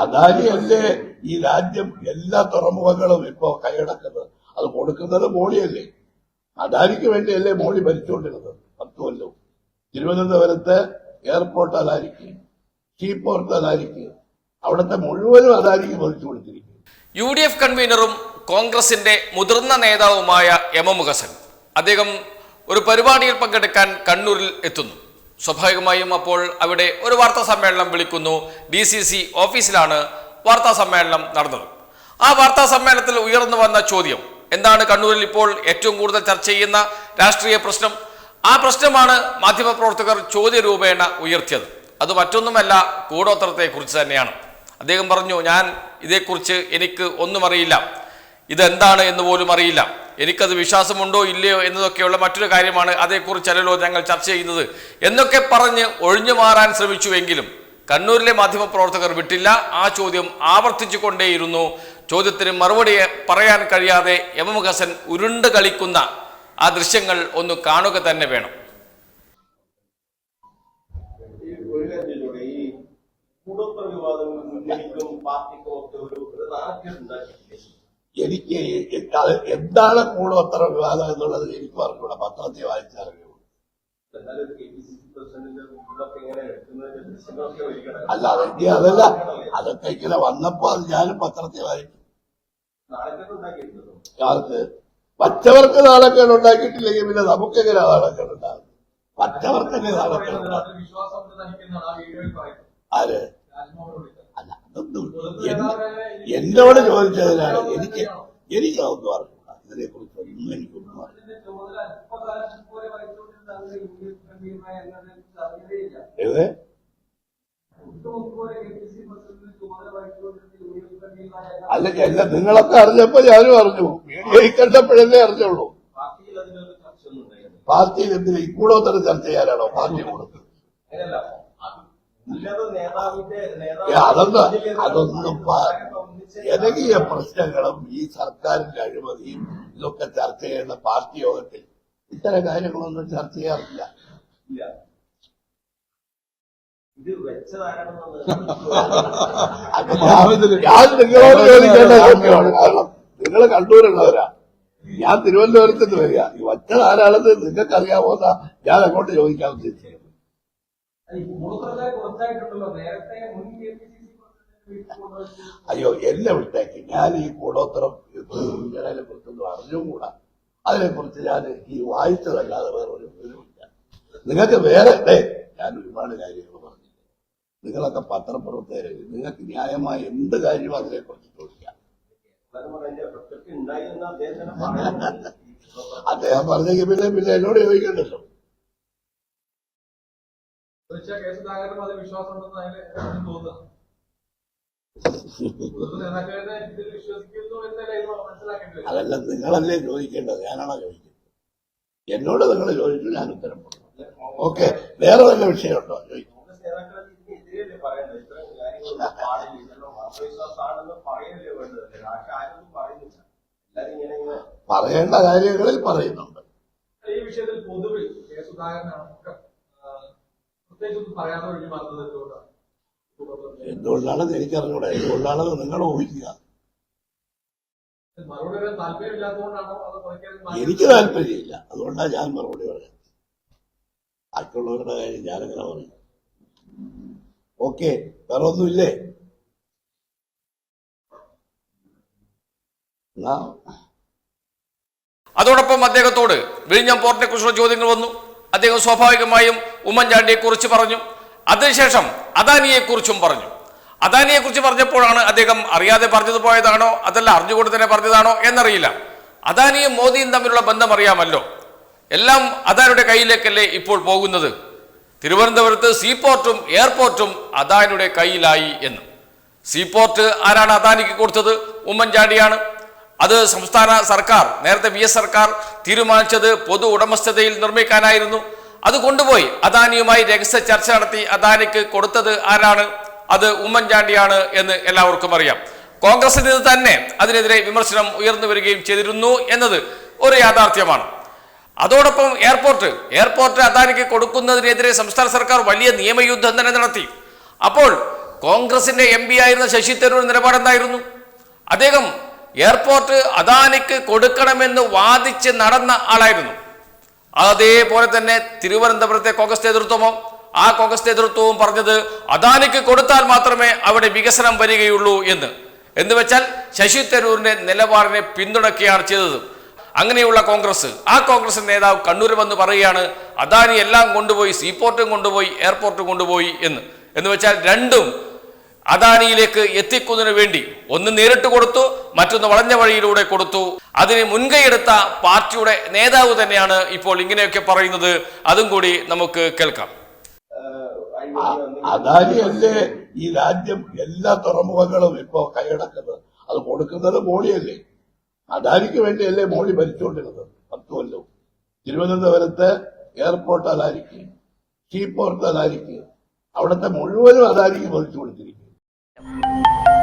അദാനിയല്ലേ ഈ രാജ്യം എല്ലാ തുറമുഖങ്ങളും ഇപ്പോ കൈയടക്കുന്നത്. അത് കൊടുക്കുന്നത് മോഡിയല്ലേ. അദാനിക്ക് വേണ്ടിയല്ലേ മോഡി ഭരിച്ചുകൊണ്ടിരുന്നത്. പത്ത് കൊല്ലവും തിരുവനന്തപുരത്ത് എയർപോർട്ട് അദാനിക്ക് സീപോർട്ട് അദാനിക്ക് അവിടുത്തെ മുഴുവനും അദാനിക്ക് ഭരിച്ചു കൊടുത്തിരിക്കും യു ഡി എഫ് കൺവീനറും കോൺഗ്രസിന്റെ മുതിർന്ന നേതാവുമായ എം എം ഹസൻ അദ്ദേഹം ഒരു പരിപാടിയിൽ പങ്കെടുക്കാൻ കണ്ണൂരിൽ എത്തുന്നു. സ്വാഭാവികമായും അപ്പോൾ അവിടെ ഒരു വാർത്താ സമ്മേളനം വിളിക്കുന്നു. ഡി സി സി ഓഫീസിലാണ് വാർത്താ സമ്മേളനം നടന്നത്. ആ വാർത്താ സമ്മേളനത്തിൽ ഉയർന്നു വന്ന ചോദ്യം എന്താണ് കണ്ണൂരിൽ ഇപ്പോൾ ഏറ്റവും കൂടുതൽ ചർച്ച ചെയ്യുന്ന രാഷ്ട്രീയ പ്രശ്നം? ആ പ്രശ്നമാണ് മാധ്യമപ്രവർത്തകർ ചോദ്യരൂപേണ ഉയർത്തിയത്. അത് മറ്റൊന്നുമല്ല കൂടോത്രത്തെ കുറിച്ച് തന്നെയാണ്. അദ്ദേഹം പറഞ്ഞു ഞാൻ ഇതേക്കുറിച്ച് എനിക്ക് ഒന്നും അറിയില്ല. ഇതെന്താണ് എന്ന് പോലും അറിയില്ല. എനിക്കത് വിശ്വാസമുണ്ടോ ഇല്ലയോ എന്നതൊക്കെയുള്ള മറ്റൊരു കാര്യമാണ് അതേക്കുറിച്ചല്ലോ ഞങ്ങൾ ചർച്ച ചെയ്യുന്നത്. എന്നൊക്കെ പറഞ്ഞ് ഒഴിഞ്ഞു മാറാൻ ശ്രമിച്ചുവെങ്കിലും കണ്ണൂരിലെ മാധ്യമപ്രവർത്തകർ വിട്ടില്ല. ആ ചോദ്യം ആവർത്തിച്ചു കൊണ്ടേയിരുന്നു ചോദ്യത്തിന് മറുപടി പറയാൻ കഴിയാതെ എം എം ഹസൻ ഉരുണ്ട് കളിക്കുന്ന ആ ദൃശ്യങ്ങൾ ഒന്ന് കാണുക തന്നെ വേണം. ഈ ഒക്കെ ഒരു ഉണ്ടാക്കിയിട്ടില്ലേ എനിക്ക് അത് എന്താണ് കൂടോത്ര വിവാദം എന്നുള്ളത് എനിക്ക് പറഞ്ഞുകൂടെ പത്താം തീയതി വായിച്ചറിഞ്ഞു അല്ല അതൊക്കെ അതല്ല. അതൊക്കെ ഇങ്ങനെ വന്നപ്പോ അത് ഞാനും പത്രത്തിൽ വായിച്ചു കാലത്ത് മറ്റവർക്ക് നാണക്കേട് ഉണ്ടാക്കിയിട്ടില്ലെങ്കിൽ പിന്നെ നമുക്കെങ്ങനെ നാണക്കേട് ഉണ്ടാകും? പച്ചവർക്കല്ലേ നാണക്കേട് ഉണ്ടാകും. ആര്? എന്നോട് ചോദിച്ചതിനാണ് എനിക്ക് എനിക്ക് അതൊന്നും അറിയില്ല ഇതിനെ കുറിച്ച് ഒന്നും എനിക്കൊന്നും അറിയില്ല. ഏത്? അല്ല എല്ലാം നിങ്ങളൊക്കെ അറിഞ്ഞപ്പോ ഞാനും അറിഞ്ഞു. മീഡിയയിൽ കണ്ടപ്പോഴല്ലേ അറിഞ്ഞുള്ളൂ. പാർട്ടിയിൽ എന്തിനാ ഈ കൂടോത്തരം ചർച്ച ചെയ്യാനാണോ പാർട്ടി കൊടുത്തത് അതൊന്നും അതൊന്നും ജനകീയ പ്രശ്നങ്ങളും ഈ സർക്കാരിന്റെ അഴിമതിയും ഇതൊക്കെ ചർച്ച ചെയ്യുന്ന പാർട്ടി യോഗത്തിൽ ഇത്തരം കാര്യങ്ങളൊന്നും ചർച്ച ചെയ്യാറില്ല. അത് ഞാൻ നിങ്ങളോട് ചോദിക്കേണ്ട കാരണം നിങ്ങൾ കണ്ണൂരുള്ളവരാ. ഞാൻ തിരുവനന്തപുരത്ത് നിന്ന് വരിക. ഈ ആരാണെന്ന് നിങ്ങൾക്ക് അറിയാവുന്ന ഞാൻ അങ്ങോട്ട് ചോദിക്കാൻ ഉദ്ദേശിച്ചത്. അയ്യോ എന്നെ വിട്ടേക്ക്. ഞാൻ ഈ കൂടോത്രം ഇതിനെ കുറിച്ചൊന്നും അറിഞ്ഞുകൂടാ. അതിനെക്കുറിച്ച് ഞാൻ ഈ വായിച്ചതല്ലാതെ വേറെ ഒരു വിവരമില്ല നിങ്ങൾക്ക് വേറെ ഞാൻ ഒരുപാട് കാര്യങ്ങൾ പറഞ്ഞില്ല നിങ്ങളൊക്കെ പത്രപ്രവർത്തകര് നിങ്ങൾക്ക് ന്യായമായ എന്ത് കാര്യവും അതിനെക്കുറിച്ച് ചോദിക്കാം. പ്രസക്തി ഉണ്ടായി എന്ന് അദ്ദേഹം പറഞ്ഞെങ്കിൽ പിന്നെ പിന്നെ എന്നോട് ചോദിക്കണ്ടല്ലോ. കെ സുധാകരനും വിശ്വാസം വിശ്വാസമുണ്ടെന്ന് അതിന് തോന്നുക. അതല്ല നിങ്ങളല്ലേ ചോദിക്കേണ്ടത്? ഞാനാണോ ചോദിക്കുന്നത്? എന്നോട് നിങ്ങൾ ചോദിച്ചു ഞാൻ ഉത്തരം പറഞ്ഞു ഓക്കെ വേറെ വല്ല വിഷയമുണ്ടോ? ചോദിക്കും പറയേണ്ട കാര്യങ്ങളിൽ പറയുന്നുണ്ട്. ഈ വിഷയത്തിൽ പൊതുവിൽ കെ സുധാകരനാണ് ഒക്കെ ആ, പ്രത്യേകിച്ചൊന്നും പറയാതെ ഒഴിഞ്ഞു മാറുന്നത് എന്തുകൊണ്ടാണ് എന്തുകൊണ്ടാണെന്ന് എനിക്കറിഞ്ഞൂടെ. എന്തുകൊണ്ടാണെന്ന് നിങ്ങൾ ഊഹിക്കുക. എനിക്ക് താല്പര്യമില്ല. അതുകൊണ്ടാണ് ഞാൻ മറുപടി പറയാം ബാക്കിയുള്ളവരുടെ കാര്യം ഞാനങ്ങനെ പറയും. ഓക്കെ വേറെ ഒന്നുമില്ലേ അതോടൊപ്പം അദ്ദേഹത്തോട് വിഴിഞ്ഞം പോർട്ടിനെ കുറിച്ചുള്ള ചോദ്യങ്ങൾ വന്നു. അദ്ദേഹം സ്വാഭാവികമായും ഉമ്മൻചാണ്ടിയെ കുറിച്ച് പറഞ്ഞു. അതിനുശേഷം അദാനിയെ കുറിച്ചും പറഞ്ഞു. അദാനിയെ കുറിച്ച് പറഞ്ഞപ്പോഴാണ് അദ്ദേഹം അറിയാതെ പറഞ്ഞത് പോയതാണോ അതല്ല അറിഞ്ഞുകൊണ്ട് തന്നെ പറഞ്ഞതാണോ എന്നറിയില്ല. അദാനിയും മോദിയും തമ്മിലുള്ള ബന്ധം അറിയാമല്ലോ. എല്ലാം അദാനിയുടെ കയ്യിലേക്കല്ലേ ഇപ്പോൾ പോകുന്നത്? തിരുവനന്തപുരത്ത് സീപോർട്ടും എയർപോർട്ടും അദാനിയുടെ കയ്യിലായി എന്ന്. സീപോർട്ട് ആരാണ് അദാനിക്ക് കൊടുത്തത്? ഉമ്മൻചാണ്ടിയാണ്. അത് സംസ്ഥാന സർക്കാർ നേരത്തെ വി സർക്കാർ തീരുമാനിച്ചത് പൊതു ഉടമസ്ഥതയിൽ നിർമ്മിക്കാനായിരുന്നു. അത് കൊണ്ടുപോയി. അദാനിയുമായി രഹസ്യ ചർച്ച നടത്തി അദാനിക്ക് കൊടുത്തത് ആരാണ്? അത് ഉമ്മൻചാണ്ടിയാണ് എന്ന് എല്ലാവർക്കും അറിയാം. കോൺഗ്രസിൽ നിന്ന് തന്നെ അതിനെതിരെ വിമർശനം ഉയർന്നു വരികയും ചെയ്തിരുന്നു എന്നത് ഒരു യാഥാർത്ഥ്യമാണ്. അതോടൊപ്പം എയർപോർട്ട് എയർപോർട്ട് അദാനിക്ക് കൊടുക്കുന്നതിനെതിരെ സംസ്ഥാന സർക്കാർ വലിയ നിയമയുദ്ധം തന്നെ നടത്തി. അപ്പോൾ കോൺഗ്രസിന്റെ എം പി ആയിരുന്ന ശശി തരൂർ നിലപാടെന്തായിരുന്നു അദ്ദേഹം എയർപോർട്ട് അദാനിക്ക് കൊടുക്കണമെന്ന് വാദിച്ച് നടന്ന ആളായിരുന്നു. അതേപോലെ തന്നെ തിരുവനന്തപുരത്തെ കോൺഗ്രസ് നേതൃത്വമോ ആ കോൺഗ്രസ് നേതൃത്വവും പറഞ്ഞത് അദാനിക്ക് കൊടുത്താൽ മാത്രമേ അവിടെ വികസനം വരികയുള്ളൂ എന്ന്. എന്ന് വെച്ചാൽ ശശി തരൂരിന്റെ നിലപാടിനെ പിന്തുണയ്ക്കുകയാണ് ചെയ്തത്. അങ്ങനെയുള്ള കോൺഗ്രസ്. ആ കോൺഗ്രസ് നേതാവ് കണ്ണൂർ വന്ന് പറയുകയാണ് അദാനി എല്ലാം കൊണ്ടുപോയി സീപോർട്ടും കൊണ്ടുപോയി എയർപോർട്ടും കൊണ്ടുപോയി എന്ന്. എന്ന് വെച്ചാൽ രണ്ടും അദാനിയിലേക്ക് എത്തിക്കുന്നതിന് വേണ്ടി ഒന്ന് നേരിട്ട് കൊടുത്തു മറ്റൊന്ന് വളഞ്ഞ വഴിയിലൂടെ കൊടുത്തു. അതിന് മുൻകൈയെടുത്ത പാർട്ടിയുടെ നേതാവ് തന്നെയാണ് ഇപ്പോൾ ഇങ്ങനെയൊക്കെ പറയുന്നത്. അതും കൂടി നമുക്ക് കേൾക്കാം. അദാനിയല്ലേ ഈ രാജ്യം എല്ലാ തുറമുഖങ്ങളും ഇപ്പോ കൈയടക്കുന്നത്? അത് കൊടുക്കുന്നത് മോഡിയല്ലേ? അദാനിക്ക് വേണ്ടിയല്ലേ മോഡി ഭരിച്ചുകൊണ്ടിരുന്നത്? പത്ത് കൊല്ലവും തിരുവനന്തപുരത്ത് എയർപോർട്ട് അദാനിക്ക് സീപോർട്ട് അദാനിക്ക്. അവിടുത്തെ മുഴുവനും അദാനിക്ക് ഭരിച്ചു കൊടുത്തിരിക്കും Yep.